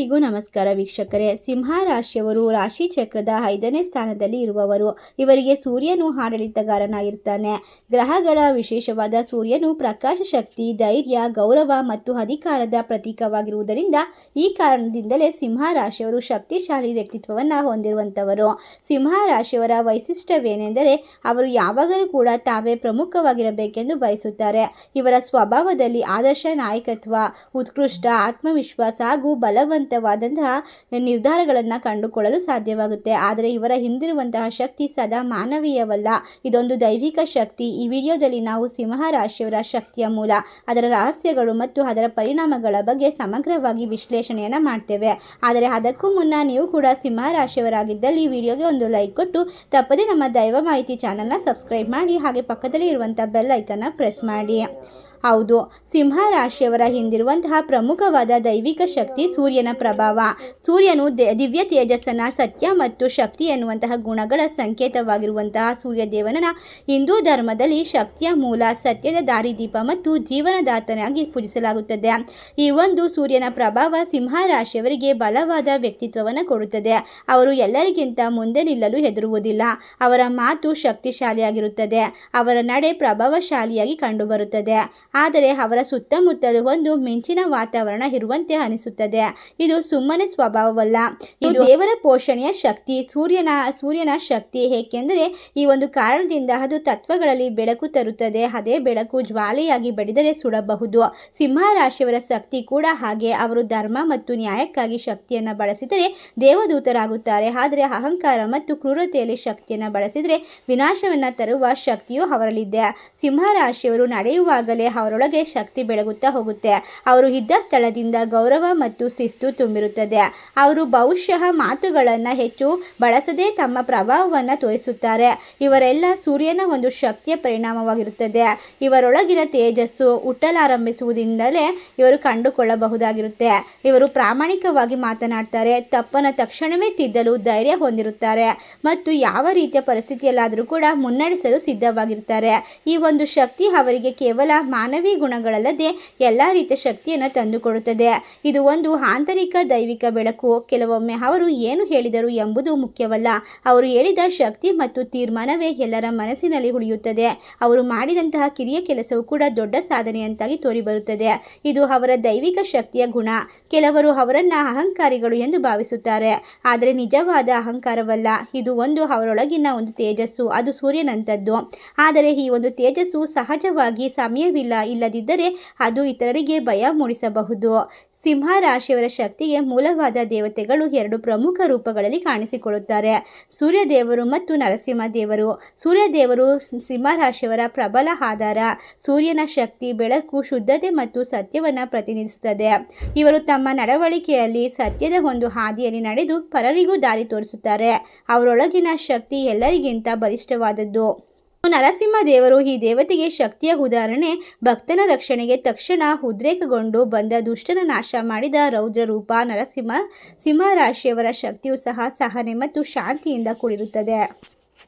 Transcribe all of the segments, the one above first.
ಎಲ್ಲರಿಗೂ ನಮಸ್ಕಾರ ವೀಕ್ಷಕರೇ. ಸಿಂಹ ರಾಶಿಯವರು ರಾಶಿ ಚಕ್ರದ ಐದನೇ ಸ್ಥಾನದಲ್ಲಿ ಇರುವವರು. ಇವರಿಗೆ ಸೂರ್ಯನು ಆಡಳಿತಗಾರನಾಗಿರ್ತಾನೆ ಗ್ರಹಗಳ ವಿಶೇಷವಾದ ಸೂರ್ಯನು ಪ್ರಕಾಶ ಶಕ್ತಿ, ಧೈರ್ಯ, ಗೌರವ ಮತ್ತು ಅಧಿಕಾರದ ಪ್ರತೀಕವಾಗಿರುವುದರಿಂದ ಈ ಕಾರಣದಿಂದಲೇ ಸಿಂಹ ರಾಶಿಯವರು ಶಕ್ತಿಶಾಲಿ ವ್ಯಕ್ತಿತ್ವವನ್ನು ಹೊಂದಿರುವಂಥವರು. ಸಿಂಹ ರಾಶಿಯವರ ವೈಶಿಷ್ಟ್ಯವೇನೆಂದರೆ ಅವರು ಯಾವಾಗಲೂ ಕೂಡ ತಾವೇ ಪ್ರಮುಖವಾಗಿರಬೇಕೆಂದು ಬಯಸುತ್ತಾರೆ. ಇವರ ಸ್ವಭಾವದಲ್ಲಿ ಆದರ್ಶ ನಾಯಕತ್ವ, ಉತ್ಕೃಷ್ಟ ಆತ್ಮವಿಶ್ವಾಸ ಹಾಗೂ ಬಲವಂತವಾದಂತಹ ನಿರ್ಧಾರಗಳನ್ನು ಕಂಡುಕೊಳ್ಳಲು ಸಾಧ್ಯವಾಗುತ್ತೆ. ಆದರೆ ಇವರ ಹಿಂದಿರುವಂತಹ ಶಕ್ತಿ ಸದಾ ಮಾನವೀಯವಲ್ಲ. ಇದೊಂದು ದೈವಿಕ ಶಕ್ತಿ. ಈ ವಿಡಿಯೋದಲ್ಲಿ ನಾವು ಸಿಂಹ ರಾಶಿಯವರ ಶಕ್ತಿಯ ಮೂಲ, ಅದರ ರಹಸ್ಯಗಳು ಮತ್ತು ಅದರ ಪರಿಣಾಮಗಳ ಬಗ್ಗೆ ಸಮಗ್ರವಾಗಿ ವಿಶ್ಲೇಷಣೆಯನ್ನು ಮಾಡ್ತೇವೆ. ಆದರೆ ಅದಕ್ಕೂ ಮುನ್ನ ನೀವು ಕೂಡ ಸಿಂಹ ರಾಶಿಯವರಾಗಿದ್ದಲ್ಲಿ ವಿಡಿಯೋಗೆ ಒಂದು ಲೈಕ್ ಕೊಟ್ಟು, ತಪ್ಪದೇ ನಮ್ಮ ದೈವ ಮಾಹಿತಿ ಚಾನಲ್ನ ಸಬ್ಸ್ಕ್ರೈಬ್ ಮಾಡಿ, ಹಾಗೆ ಪಕ್ಕದಲ್ಲಿ ಇರುವಂಥ ಬೆಲ್ ಐಕನ್ನ ಪ್ರೆಸ್ ಮಾಡಿ. ಹೌದು. ಸಿಂಹ ರಾಶಿಯವರ ಹಿಂದಿರುವಂತಹ ಪ್ರಮುಖವಾದ ದೈವಿಕ ಶಕ್ತಿ ಸೂರ್ಯನ ಪ್ರಭಾವ. ಸೂರ್ಯನು ದಿವ್ಯ ತೇಜಸ್ಸನ ಸತ್ಯ ಮತ್ತು ಶಕ್ತಿ ಎನ್ನುವಂತಹ ಗುಣಗಳ ಸಂಕೇತವಾಗಿರುವಂತಹ ಸೂರ್ಯದೇವನನ ಹಿಂದೂ ಧರ್ಮದಲ್ಲಿ ಶಕ್ತಿಯ ಮೂಲ, ಸತ್ಯದ ದಾರಿದೀಪ ಮತ್ತು ಜೀವನದಾತನಾಗಿ ಪೂಜಿಸಲಾಗುತ್ತದೆ. ಈ ಒಂದು ಸೂರ್ಯನ ಪ್ರಭಾವ ಸಿಂಹ ರಾಶಿಯವರಿಗೆ ಬಲವಾದ ವ್ಯಕ್ತಿತ್ವವನ್ನು ಕೊಡುತ್ತದೆ. ಅವರು ಎಲ್ಲರಿಗಿಂತ ಮುಂದೆ ನಿಲ್ಲಲು ಹೆದರುವುದಿಲ್ಲ. ಅವರ ಮಾತು ಶಕ್ತಿಶಾಲಿಯಾಗಿರುತ್ತದೆ. ಅವರ ನಡೆ ಪ್ರಭಾವಶಾಲಿಯಾಗಿ ಕಂಡುಬರುತ್ತದೆ. ಆದರೆ ಅವರ ಸುತ್ತಮುತ್ತಲು ಒಂದು ಮಿಂಚಿನ ವಾತಾವರಣ ಇರುವಂತೆ ಅನಿಸುತ್ತದೆ. ಇದು ಸುಮ್ಮನೆ ಸ್ವಭಾವವಲ್ಲ. ಇದು ದೇವರ ಪೋಷಣೆಯ ಶಕ್ತಿ ಸೂರ್ಯನ ಸೂರ್ಯನ ಶಕ್ತಿ. ಏಕೆಂದರೆ ಈ ಒಂದು ಕಾರಣದಿಂದ ಅದು ತತ್ವಗಳಲ್ಲಿ ಬೆಳಕು ತರುತ್ತದೆ. ಅದೇ ಬೆಳಕು ಜ್ವಾಲೆಯಾಗಿ ಬಡಿದರೆ ಸುಡಬಹುದು. ಸಿಂಹ ರಾಶಿಯವರ ಶಕ್ತಿ ಕೂಡ ಹಾಗೆ. ಅವರು ಧರ್ಮ ಮತ್ತು ನ್ಯಾಯಕ್ಕಾಗಿ ಶಕ್ತಿಯನ್ನು ಬಳಸಿದರೆ ದೇವದೂತರಾಗುತ್ತಾರೆ. ಆದರೆ ಅಹಂಕಾರ ಮತ್ತು ಕ್ರೂರತೆಯಲ್ಲಿ ಶಕ್ತಿಯನ್ನು ಬಳಸಿದರೆ ವಿನಾಶವನ್ನು ತರುವ ಶಕ್ತಿಯು ಅವರಲ್ಲಿದೆ. ಸಿಂಹ ರಾಶಿಯವರು ನಡೆಯುವಾಗಲೇ ಅವರೊಳಗೆ ಶಕ್ತಿ ಬೆಳಗುತ್ತಾ ಹೋಗುತ್ತೆ. ಅವರು ಇದ್ದ ಸ್ಥಳದಿಂದ ಗೌರವ ಮತ್ತು ಶಿಸ್ತು ತುಂಬಿರುತ್ತದೆ. ಅವರು ಬಹುಶಃ ಮಾತುಗಳನ್ನು ಹೆಚ್ಚು ಬಳಸದೆ ತಮ್ಮ ಪ್ರಭಾವವನ್ನು ತೋರಿಸುತ್ತಾರೆ. ಇವರೆಲ್ಲ ಸೂರ್ಯನ ಒಂದು ಶಕ್ತಿಯ ಪರಿಣಾಮವಾಗಿರುತ್ತದೆ. ಇವರೊಳಗಿನ ತೇಜಸ್ಸು ಹುಟ್ಟಲಾರಂಭಿಸುವುದರಿಂದಲೇ ಇವರು ಕಂಡುಕೊಳ್ಳಬಹುದಾಗಿರುತ್ತೆ. ಇವರು ಪ್ರಾಮಾಣಿಕವಾಗಿ ಮಾತನಾಡ್ತಾರೆ. ತಪ್ಪನ್ನು ತಕ್ಷಣವೇ ತಿದ್ದಲು ಧೈರ್ಯ ಹೊಂದಿರುತ್ತಾರೆ. ಮತ್ತು ಯಾವ ರೀತಿಯ ಪರಿಸ್ಥಿತಿಯಲ್ಲಾದರೂ ಕೂಡ ಮುನ್ನಡೆಸಲು ಸಿದ್ಧವಾಗಿರುತ್ತಾರೆ ಈ ಒಂದು ಶಕ್ತಿ ಅವರಿಗೆ ಕೇವಲ ಮಾನವೀಯ ಗುಣಗಳಲ್ಲದೆ ಎಲ್ಲ ರೀತಿಯ ಶಕ್ತಿಯನ್ನು ತಂದುಕೊಡುತ್ತದೆ. ಇದು ಒಂದು ಆಂತರಿಕ ದೈವಿಕ ಬೆಳಕು. ಕೆಲವೊಮ್ಮೆ ಅವರು ಏನು ಹೇಳಿದರು ಎಂಬುದು ಮುಖ್ಯವಲ್ಲ. ಅವರು ಹೇಳಿದ ಶಕ್ತಿ ಮತ್ತು ತೀರ್ಮಾನವೇ ಎಲ್ಲರ ಮನಸ್ಸಿನಲ್ಲಿ ಉಳಿಯುತ್ತದೆ. ಅವರು ಮಾಡಿದಂತಹ ಕಿರಿಯ ಕೆಲಸವು ಕೂಡ ದೊಡ್ಡ ಸಾಧನೆಯಂತಾಗಿ ತೋರಿಬರುತ್ತದೆ. ಇದು ಅವರ ದೈವಿಕ ಶಕ್ತಿಯ ಗುಣ. ಕೆಲವರು ಅವರನ್ನ ಅಹಂಕಾರಿಗಳು ಎಂದು ಭಾವಿಸುತ್ತಾರೆ. ಆದರೆ ನಿಜವಾದ ಅಹಂಕಾರವಲ್ಲ. ಇದು ಒಂದು ಅವರೊಳಗಿನ ಒಂದು ತೇಜಸ್ಸು. ಅದು ಸೂರ್ಯನಂತದ್ದು. ಆದರೆ ಈ ಒಂದು ತೇಜಸ್ಸು ಸಹಜವಾಗಿ ಸಮಯವಿಲ್ಲ ಇಲ್ಲದಿದ್ದರೆ ಅದು ಇತರರಿಗೆ ಭಯ ಮೂಡಿಸಬಹುದು. ಸಿಂಹ ರಾಶಿಯವರ ಶಕ್ತಿಗೆ ಮೂಲವಾದ ದೇವತೆಗಳು ಎರಡು ಪ್ರಮುಖ ರೂಪಗಳಲ್ಲಿ ಕಾಣಿಸಿಕೊಳ್ಳುತ್ತಾರೆ. ಸೂರ್ಯದೇವರು ಮತ್ತು ನರಸಿಂಹ ದೇವರು. ಸೂರ್ಯದೇವರು ಸಿಂಹ ರಾಶಿಯವರ ಪ್ರಬಲ ಆಧಾರ. ಸೂರ್ಯನ ಶಕ್ತಿ ಬೆಳಕು ಶುದ್ಧತೆ ಮತ್ತು ಸತ್ಯವನ್ನು ಪ್ರತಿನಿಧಿಸುತ್ತದೆ. ಇವರು ತಮ್ಮ ನಡವಳಿಕೆಯಲ್ಲಿ ಸತ್ಯದ ಒಂದು ಹಾದಿಯಲ್ಲಿ ನಡೆದು ಪರರಿಗೂ ದಾರಿ ತೋರಿಸುತ್ತಾರೆ. ಅವರೊಳಗಿನ ಶಕ್ತಿ ಎಲ್ಲರಿಗಿಂತ ಬಲಿಷ್ಠವಾದದ್ದು. ನರಸಿಂಹ ದೇವರು ಈ ದೇವತೆಗೆ ಶಕ್ತಿಯ ಉದಾಹರಣೆ. ಭಕ್ತನ ರಕ್ಷಣೆಗೆ ತಕ್ಷಣ ಉದ್ರೇಕಗೊಂಡು ಬಂದ ದುಷ್ಟನ ನಾಶ ಮಾಡಿದ ರೌದ್ರ ರೂಪ ನರಸಿಂಹ ಸಿಂಹರಾಶಿಯವರ ಶಕ್ತಿಯು ಸಹ ಸಹನೆ ಮತ್ತು ಶಾಂತಿಯಿಂದ ಕೂಡಿರುತ್ತದೆ.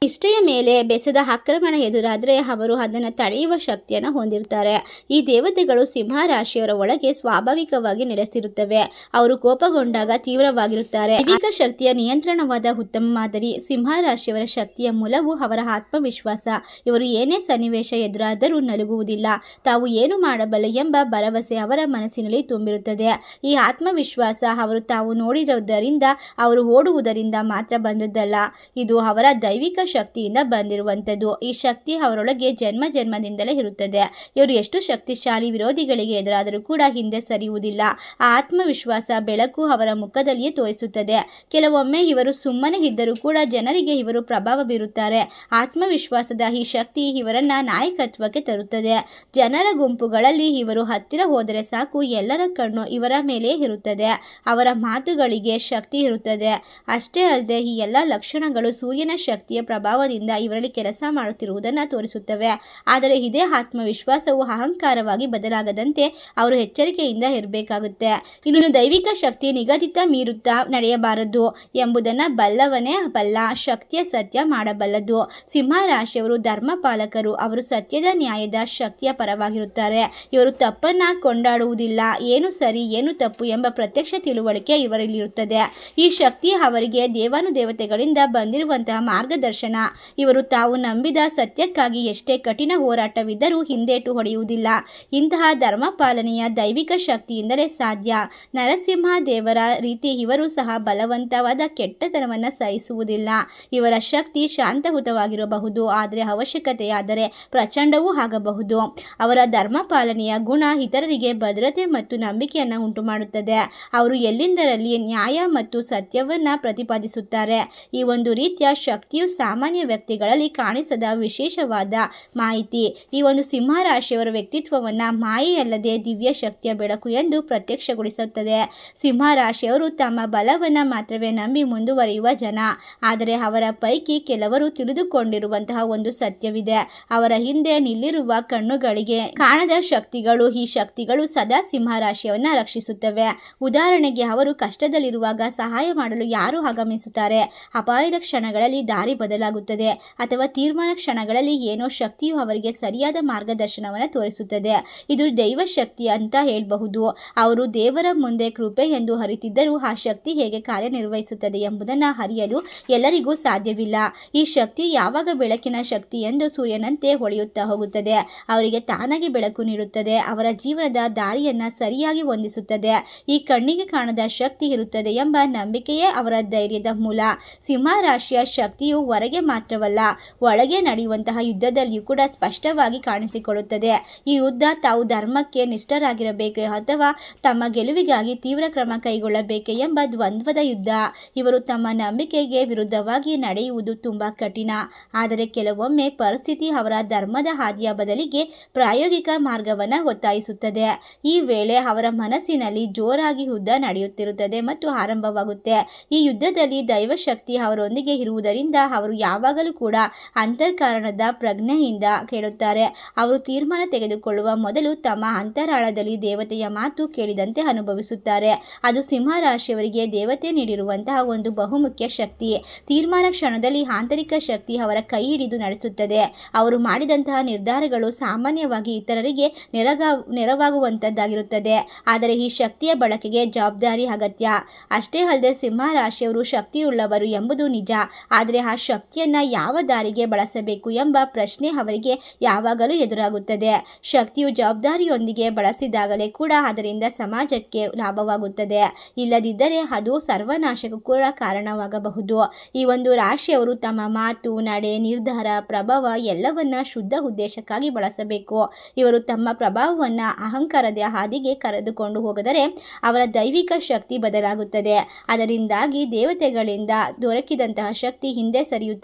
ಇಷ್ಟೆಯ ಮೇಲೆ ಬೆಸದ ಆಕ್ರಮಣ ಎದುರಾದರೆ ಅವರು ಅದನ್ನು ತಡೆಯುವ ಶಕ್ತಿಯನ್ನು ಹೊಂದಿರ್ತಾರೆ. ಈ ದೇವತೆಗಳು ಸಿಂಹ ರಾಶಿಯವರ ಒಳಗೆ ಸ್ವಾಭಾವಿಕವಾಗಿ ನೆಲೆಸಿರುತ್ತವೆ. ಅವರು ಕೋಪಗೊಂಡಾಗ ತೀವ್ರವಾಗಿರುತ್ತಾರೆ. ದೈವಿಕ ಶಕ್ತಿಯ ನಿಯಂತ್ರಣವಾದ ಉತ್ತಮ ಮಾದರಿ ಸಿಂಹ ರಾಶಿಯವರ ಶಕ್ತಿಯ ಮೂಲವು ಅವರ ಆತ್ಮವಿಶ್ವಾಸ. ಇವರು ಏನೇ ಸನ್ನಿವೇಶ ಎದುರಾದರೂ ನಲುಗುವುದಿಲ್ಲ. ತಾವು ಏನು ಮಾಡಬಲ್ಲ ಎಂಬ ಭರವಸೆ ಅವರ ಮನಸ್ಸಿನಲ್ಲಿ ತುಂಬಿರುತ್ತದೆ. ಈ ಆತ್ಮವಿಶ್ವಾಸ ಅವರು ತಾವು ನೋಡಿರುವುದರಿಂದ, ಅವರು ಓಡುವುದರಿಂದ ಮಾತ್ರ ಬಂದದ್ದಲ್ಲ. ಇದು ಅವರ ದೈವಿಕ ಶಕ್ತಿಯಿಂದ ಬಂದಿರುವಂಥದ್ದು. ಈ ಶಕ್ತಿ ಅವರೊಳಗೆ ಜನ್ಮ ಜನ್ಮದಿಂದಲೇ ಇರುತ್ತದೆ. ಇವರು ಎಷ್ಟು ಶಕ್ತಿಶಾಲಿ ವಿರೋಧಿಗಳಿಗೆ ಎದುರಾದರೂ ಕೂಡ ಹಿಂದೆ ಸರಿಯುವುದಿಲ್ಲ. ಆ ಆತ್ಮವಿಶ್ವಾಸ ಬೆಳಕು ಅವರ ಮುಖದಲ್ಲಿಯೇ ತೋರಿಸುತ್ತದೆ. ಕೆಲವೊಮ್ಮೆ ಇವರು ಸುಮ್ಮನೆ ಇದ್ದರೂ ಕೂಡ ಜನರಿಗೆ ಇವರು ಪ್ರಭಾವ ಬೀರುತ್ತಾರೆ. ಆತ್ಮವಿಶ್ವಾಸದ ಈ ಶಕ್ತಿ ಇವರನ್ನ ನಾಯಕತ್ವಕ್ಕೆ ತರುತ್ತದೆ. ಜನರ ಗುಂಪುಗಳಲ್ಲಿ ಇವರು ಹತ್ತಿರ ಹೋದರೆ ಸಾಕು, ಎಲ್ಲರ ಕಣ್ಣು ಇವರ ಮೇಲೆ ಇರುತ್ತದೆ. ಅವರ ಮಾತುಗಳಿಗೆ ಶಕ್ತಿ ಇರುತ್ತದೆ. ಅಷ್ಟೇ ಅಲ್ಲದೆ ಈ ಎಲ್ಲ ಲಕ್ಷಣಗಳು ಸೂರ್ಯನ ಶಕ್ತಿಯ ಪ್ರಭಾವ ಪ್ರಭಾವದಿಂದ ಇವರಲ್ಲಿ ಕೆಲಸ ಮಾಡುತ್ತಿರುವುದನ್ನು ತೋರಿಸುತ್ತವೆ. ಆದರೆ ಇದೇ ಆತ್ಮವಿಶ್ವಾಸವು ಅಹಂಕಾರವಾಗಿ ಬದಲಾಗದಂತೆ ಅವರು ಎಚ್ಚರಿಕೆಯಿಂದ ಇರಬೇಕಾಗುತ್ತೆ. ಇನ್ನು ದೈವಿಕ ಶಕ್ತಿ ನಿಗದಿತ ಮೀರುತ್ತಾ ನಡೆಯಬಾರದು ಎಂಬುದನ್ನು ಬಲ್ಲವನೇ ಬಲ್ಲ, ಶಕ್ತಿಯ ಸತ್ಯ ಮಾಡಬಲ್ಲದು. ಸಿಂಹರಾಶಿಯವರು ಧರ್ಮಪಾಲಕರು, ಅವರು ಸತ್ಯದ ನ್ಯಾಯದ ಶಕ್ತಿಯ ಪರವಾಗಿರುತ್ತಾರೆ. ಇವರು ತಪ್ಪನ್ನ ಕೊಂಡಾಡುವುದಿಲ್ಲ, ಏನು ಸರಿ, ಏನು ತಪ್ಪು ಎಂಬ ಪ್ರತ್ಯಕ್ಷ ತಿಳುವಳಿಕೆ ಇವರಲ್ಲಿರುತ್ತದೆ. ಈ ಶಕ್ತಿ ಅವರಿಗೆ ದೇವಾನುದೇವತೆಗಳಿಂದ ಬಂದಿರುವಂತಹ ಮಾರ್ಗದರ್ಶನ ಇವರು ತಾವು ನಂಬಿದ ಸತ್ಯಕ್ಕಾಗಿ ಎಷ್ಟೇ ಕಠಿಣ ಹೋರಾಟವಿದ್ದರೂ ಹಿಂದೇಟು ಹೊಡೆಯುವುದಿಲ್ಲ. ಇಂತಹ ಧರ್ಮ ಪಾಲನೆಯ ದೈವಿಕ ಶಕ್ತಿಯಿಂದಲೇ ಸಾಧ್ಯ. ನರಸಿಂಹ ದೇವರ ರೀತಿ ಇವರು ಸಹ ಬಲವಂತವಾದ ಕೆಟ್ಟತನವನ್ನು ಸಹಿಸುವುದಿಲ್ಲ. ಇವರ ಶಕ್ತಿ ಶಾಂತಹುತವಾಗಿರಬಹುದು ಆದರೆ ಅವಶ್ಯಕತೆಯಾದರೆ ಪ್ರಚಂಡವೂ ಆಗಬಹುದು. ಅವರ ಧರ್ಮ ಪಾಲನೆಯ ಗುಣ ಇತರರಿಗೆ ಭದ್ರತೆ ಮತ್ತು ನಂಬಿಕೆಯನ್ನು ಉಂಟು ಮಾಡುತ್ತದೆ ಅವರು ಎಲ್ಲಿಂದರಲ್ಲಿ ನ್ಯಾಯ ಮತ್ತು ಸತ್ಯವನ್ನು ಪ್ರತಿಪಾದಿಸುತ್ತಾರೆ. ಈ ಒಂದು ರೀತಿಯ ಶಕ್ತಿಯು ಸಾಮಾನ್ಯ ವ್ಯಕ್ತಿಗಳಲ್ಲಿ ಕಾಣಿಸದ ವಿಶೇಷವಾದ ಮಾಹಿತಿ. ಈ ಒಂದು ಸಿಂಹರಾಶಿಯವರ ವ್ಯಕ್ತಿತ್ವವನ್ನು ಮಾಯೆಯಲ್ಲದೆ ದಿವ್ಯ ಶಕ್ತಿಯ ಬೆಳಕು ಎಂದು ಪ್ರತ್ಯಕ್ಷಗೊಳಿಸುತ್ತದೆ. ಸಿಂಹರಾಶಿಯವರು ತಮ್ಮ ಬಲವನ್ನು ಮಾತ್ರವೇ ನಂಬಿ ಮುಂದುವರಿಯುವ ಜನ. ಆದರೆ ಅವರ ಪೈಕಿ ಕೆಲವರು ತಿಳಿದುಕೊಂಡಿರುವಂತಹ ಒಂದು ಸತ್ಯವಿದೆ. ಅವರ ಹಿಂದೆ ನಿಲ್ಲಿರುವ ಕಣ್ಣುಗಳಿಗೆ ಕಾಣದ ಶಕ್ತಿಗಳು ಈ ಶಕ್ತಿಗಳು ಸದಾ ಸಿಂಹ ರಾಶಿಯವನ್ನ ರಕ್ಷಿಸುತ್ತವೆ. ಉದಾಹರಣೆಗೆ, ಅವರು ಕಷ್ಟದಲ್ಲಿರುವಾಗ ಸಹಾಯ ಮಾಡಲು ಯಾರು ಆಗಮಿಸುತ್ತಾರೆ? ಅಪಾಯದ ಕ್ಷಣಗಳಲ್ಲಿ ದಾರಿ ಬದಲಾಗುತ್ತದೆ ಅಥವಾ ತೀರ್ಮಾನ ಕ್ಷಣಗಳಲ್ಲಿ ಏನೋ ಶಕ್ತಿಯು ಅವರಿಗೆ ಸರಿಯಾದ ಮಾರ್ಗದರ್ಶನವನ್ನು ತೋರಿಸುತ್ತದೆ. ಇದು ದೈವ ಶಕ್ತಿ ಅಂತ ಹೇಳಬಹುದು. ಅವರು ದೇವರ ಮುಂದೆ ಕೃಪೆ ಎಂದು ಹರಿತಿದ್ದರೂ ಆ ಶಕ್ತಿ ಹೇಗೆ ಕಾರ್ಯನಿರ್ವಹಿಸುತ್ತದೆ ಎಂಬುದನ್ನು ಅರಿಯಲು ಎಲ್ಲರಿಗೂ ಸಾಧ್ಯವಿಲ್ಲ. ಈ ಶಕ್ತಿ ಯಾವಾಗ ಬೆಳಕಿನ ಶಕ್ತಿ ಎಂದು ಸೂರ್ಯನಂತೆ ಹೊಳೆಯುತ್ತಾ ಹೋಗುತ್ತದೆ. ಅವರಿಗೆ ತಾನಾಗಿ ಬೆಳಕು ನೀಡುತ್ತದೆ. ಅವರ ಜೀವನದ ದಾರಿಯನ್ನು ಸರಿಯಾಗಿ ಹೊಂದಿಸುತ್ತದೆ. ಈ ಕಣ್ಣಿಗೆ ಕಾಣದ ಶಕ್ತಿ ಇರುತ್ತದೆ ಎಂಬ ನಂಬಿಕೆಯೇ ಅವರ ಧೈರ್ಯದ ಮೂಲ. ಸಿಂಹ ರಾಶಿಯ ಶಕ್ತಿಯು ಹೊರಗೆ ಮಾತ್ರವಲ್ಲ, ಒಳಗೆ ನಡೆಯುವಂತಹ ಯುದ್ಧದಲ್ಲಿಯೂ ಕೂಡ ಸ್ಪಷ್ಟವಾಗಿ ಕಾಣಿಸಿಕೊಳ್ಳುತ್ತದೆ. ಈ ಯುದ್ಧ ತಾವು ಧರ್ಮಕ್ಕೆ ನಿಷ್ಠರಾಗಿರಬೇಕು ಅಥವಾ ತಮ್ಮ ಗೆಲುವಿಗಾಗಿ ತೀವ್ರ ಕ್ರಮ ಕೈಗೊಳ್ಳಬೇಕೆ ಎಂಬ ದ್ವಂದ್ವದ ಯುದ್ಧ. ಇವರು ತಮ್ಮ ನಂಬಿಕೆಗೆ ವಿರುದ್ಧವಾಗಿ ನಡೆಯುವುದು ತುಂಬಾ ಕಠಿಣ. ಆದರೆ ಕೆಲವೊಮ್ಮೆ ಪರಿಸ್ಥಿತಿ ಅವರ ಧರ್ಮದ ಹಾದಿಯ ಬದಲಿಗೆ ಪ್ರಾಯೋಗಿಕ ಮಾರ್ಗವನ್ನು ಒತ್ತಾಯಿಸುತ್ತದೆ. ಈ ವೇಳೆ ಅವರ ಮನಸ್ಸಿನಲ್ಲಿ ಜೋರಾಗಿ ಯುದ್ಧ ನಡೆಯುತ್ತಿರುತ್ತದೆ ಮತ್ತು ಆರಂಭವಾಗುತ್ತೆ. ಈ ಯುದ್ಧದಲ್ಲಿ ದೈವಶಕ್ತಿ ಅವರೊಂದಿಗೆ ಇರುವುದರಿಂದ ಅವರು ಯಾವಾಗಲೂ ಕೂಡ ಅಂತರ್ಕಾರಣದ ಪ್ರಜ್ಞೆಯಿಂದ ಕೇಳುತ್ತಾರೆ. ಅವರು ತೀರ್ಮಾನ ತೆಗೆದುಕೊಳ್ಳುವ ಮೊದಲು ತಮ್ಮ ಅಂತರಾಳದಲ್ಲಿ ದೇವತೆಯ ಮಾತು ಕೇಳಿದಂತೆ ಅನುಭವಿಸುತ್ತಾರೆ. ಅದು ಸಿಂಹರಾಶಿಯವರಿಗೆ ದೇವತೆ ನೀಡಿರುವಂತಹ ಒಂದು ಬಹುಮುಖ್ಯ ಶಕ್ತಿ. ತೀರ್ಮಾನ ಕ್ಷಣದಲ್ಲಿ ಆಂತರಿಕ ಶಕ್ತಿ ಅವರ ಕೈ ಹಿಡಿದು ನಡೆಸುತ್ತದೆ. ಅವರು ಮಾಡಿದಂತಹ ನಿರ್ಧಾರಗಳು ಸಾಮಾನ್ಯವಾಗಿ ಇತರರಿಗೆ ನೆರಗಾ ನೆರವಾಗುವಂಥದ್ದಾಗಿರುತ್ತದೆ ಆದರೆ ಈ ಶಕ್ತಿಯ ಬಳಕೆಗೆ ಜವಾಬ್ದಾರಿ ಅಗತ್ಯ. ಅಷ್ಟೇ ಅಲ್ಲದೆ ಸಿಂಹ ರಾಶಿಯವರು ಶಕ್ತಿಯುಳ್ಳವರು ಎಂಬುದು ನಿಜ. ಆದರೆ ಆ ಶಕ್ತಿಯನ್ನು ಯಾವ ದಾರಿಗೆ ಬಳಸಬೇಕು ಎಂಬ ಪ್ರಶ್ನೆ ಅವರಿಗೆ ಯಾವಾಗಲೂ ಎದುರಾಗುತ್ತದೆ. ಶಕ್ತಿಯು ಜವಾಬ್ದಾರಿಯೊಂದಿಗೆ ಬಳಸಿದಾಗಲೇ ಕೂಡ ಅದರಿಂದ ಸಮಾಜಕ್ಕೆ ಲಾಭವಾಗುತ್ತದೆ. ಇಲ್ಲದಿದ್ದರೆ ಅದು ಸರ್ವನಾಶಕ್ಕೂ ಕೂಡ ಕಾರಣವಾಗಬಹುದು. ಈ ಒಂದು ರಾಶಿಯವರು ತಮ್ಮ ಮಾತು, ನಡೆ, ನಿರ್ಧಾರ, ಪ್ರಭಾವ ಎಲ್ಲವನ್ನ ಶುದ್ಧ ಉದ್ದೇಶಕ್ಕಾಗಿ ಬಳಸಬೇಕು. ಇವರು ತಮ್ಮ ಪ್ರಭಾವವನ್ನು ಅಹಂಕಾರದ ಹಾದಿಗೆ ಕರೆದುಕೊಂಡು ಹೋಗದರೆ ಅವರ ದೈವಿಕ ಶಕ್ತಿ ಬದಲಾಗುತ್ತದೆ. ಅದರಿಂದಾಗಿ ದೇವತೆಗಳಿಂದ ದೊರಕಿದಂತಹ ಶಕ್ತಿ ಹಿಂದೆ ಸರಿಯುತ್ತದೆ.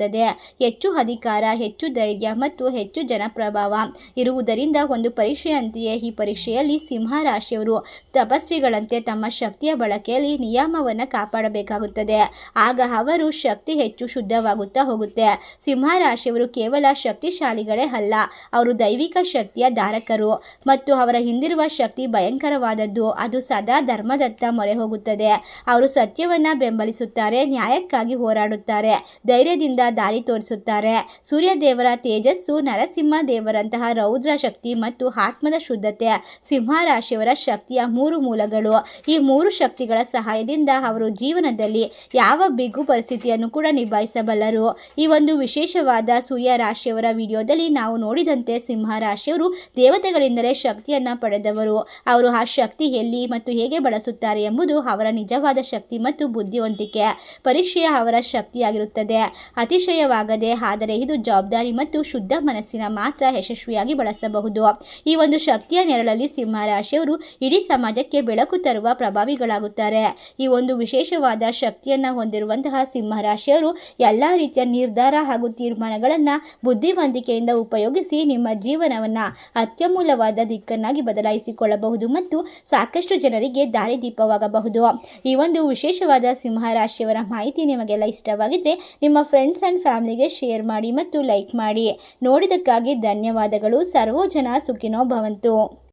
ಹೆಚ್ಚು ಅಧಿಕಾರ, ಹೆಚ್ಚು ಧೈರ್ಯ ಮತ್ತು ಹೆಚ್ಚು ಜನಪ್ರಭಾವ ಇರುವುದರಿಂದ ಒಂದು ಪರೀಕ್ಷೆಯಂತೆಯೇ ಈ ಪರೀಕ್ಷೆಯಲ್ಲಿ ಸಿಂಹ ರಾಶಿಯವರು ತಪಸ್ವಿಗಳಂತೆ ತಮ್ಮ ಶಕ್ತಿಯ ಬಳಕೆಯಲ್ಲಿ ನಿಯಮವನ್ನು ಕಾಪಾಡಬೇಕಾಗುತ್ತದೆ. ಆಗ ಅವರು ಶಕ್ತಿ ಹೆಚ್ಚು ಶುದ್ಧವಾಗುತ್ತಾ ಹೋಗುತ್ತೆ. ಸಿಂಹ ರಾಶಿಯವರು ಕೇವಲ ಶಕ್ತಿಶಾಲಿಗಳೇ ಅಲ್ಲ, ಅವರು ದೈವಿಕ ಶಕ್ತಿಯ ಧಾರಕರು ಮತ್ತು ಅವರ ಹಿಂದಿರುವ ಶಕ್ತಿ ಭಯಂಕರವಾದದ್ದು. ಅದು ಸದಾ ಧರ್ಮದತ್ತ ಮೊರೆ ಹೋಗುತ್ತದೆ ಅವರು ಸತ್ಯವನ್ನ ಬೆಂಬಲಿಸುತ್ತಾರೆ, ನ್ಯಾಯಕ್ಕಾಗಿ ಹೋರಾಡುತ್ತಾರೆ. ಧೈರ್ಯದಿಂದ ದಾರಿ ತೋರಿಸುತ್ತಾರೆ. ಸೂರ್ಯ ದೇವರ ತೇಜಸ್ಸು ನರಸಿಂಹ ದೇವರಂತಹ ರೌದ್ರ ಶಕ್ತಿ ಮತ್ತು ಆತ್ಮದ ಶುದ್ಧತೆ ಸಿಂಹ ರಾಶಿಯವರ ಶಕ್ತಿಯ ಮೂರು ಮೂಲಗಳು. ಈ ಮೂರು ಶಕ್ತಿಗಳ ಸಹಾಯದಿಂದ ಅವರು ಜೀವನದಲ್ಲಿ ಯಾವ ಬಿಗು ಪರಿಸ್ಥಿತಿಯನ್ನು ಕೂಡ ನಿಭಾಯಿಸಬಲ್ಲರು. ಈ ಒಂದು ವಿಶೇಷವಾದ ಸೂರ್ಯ ರಾಶಿಯವರ ವಿಡಿಯೋದಲ್ಲಿ ನಾವು ನೋಡಿದಂತೆ ಸಿಂಹ ರಾಶಿಯವರು ದೇವತೆಗಳಿಂದಲೇ ಶಕ್ತಿಯನ್ನು ಪಡೆದವರು. ಅವರು ಆ ಶಕ್ತಿ ಎಲ್ಲಿ ಮತ್ತು ಹೇಗೆ ಬಳಸುತ್ತಾರೆ ಎಂಬುದು ಅವರ ನಿಜವಾದ ಶಕ್ತಿ ಮತ್ತು ಬುದ್ಧಿವಂತಿಕೆ ಪರೀಕ್ಷೆಯ ಅವರ ಶಕ್ತಿಯಾಗಿರುತ್ತದೆ. ಅತಿಶಯವಾಗದೆ ಆದರೆ ಇದು ಜವಾಬ್ದಾರಿ ಮತ್ತು ಶುದ್ಧ ಮನಸ್ಸಿನ ಮಾತ್ರ ಯಶಸ್ವಿಯಾಗಿ ಬಳಸಬಹುದು. ಈ ಒಂದು ಶಕ್ತಿಯ ನೆರಳಲ್ಲಿ ಸಿಂಹರಾಶಿಯವರು ಇಡೀ ಸಮಾಜಕ್ಕೆ ಬೆಳಕು ತರುವ ಪ್ರಭಾವಿಗಳಾಗುತ್ತಾರೆ. ಈ ಒಂದು ವಿಶೇಷವಾದ ಶಕ್ತಿಯನ್ನು ಹೊಂದಿರುವಂತಹ ಸಿಂಹರಾಶಿಯವರು ಎಲ್ಲ ರೀತಿಯ ನಿರ್ಧಾರ ಹಾಗೂ ತೀರ್ಮಾನಗಳನ್ನು ಬುದ್ಧಿವಂತಿಕೆಯಿಂದ ಉಪಯೋಗಿಸಿ ನಿಮ್ಮ ಜೀವನವನ್ನು ಅತ್ಯಮೂಲ್ಯವಾದ ದಿಕ್ಕನ್ನಾಗಿ ಬದಲಾಯಿಸಿಕೊಳ್ಳಬಹುದು ಮತ್ತು ಸಾಕಷ್ಟು ಜನರಿಗೆ ದಾರಿದೀಪವಾಗಬಹುದು. ಈ ಒಂದು ವಿಶೇಷವಾದ ಸಿಂಹರಾಶಿಯವರ ಮಾಹಿತಿ ನಿಮಗೆಲ್ಲ ಇಷ್ಟವಾಗಿದ್ದರೆ ನಿಮ್ಮ ಫ್ರೆಂಡ್ಸ್ ಫ್ರೆಂಡ್ಸ್ ಆ್ಯಂಡ್ ಫ್ಯಾಮಿಲಿಗೆ ಶೇರ್ ಮಾಡಿ ಮತ್ತು ಲೈಕ್ ಮಾಡಿ. ನೋಡಿದಕ್ಕಾಗಿ ಧನ್ಯವಾದಗಳು. ಸರ್ವೋ ಜನ ಸುಖಿನೋ ಭವಂತು.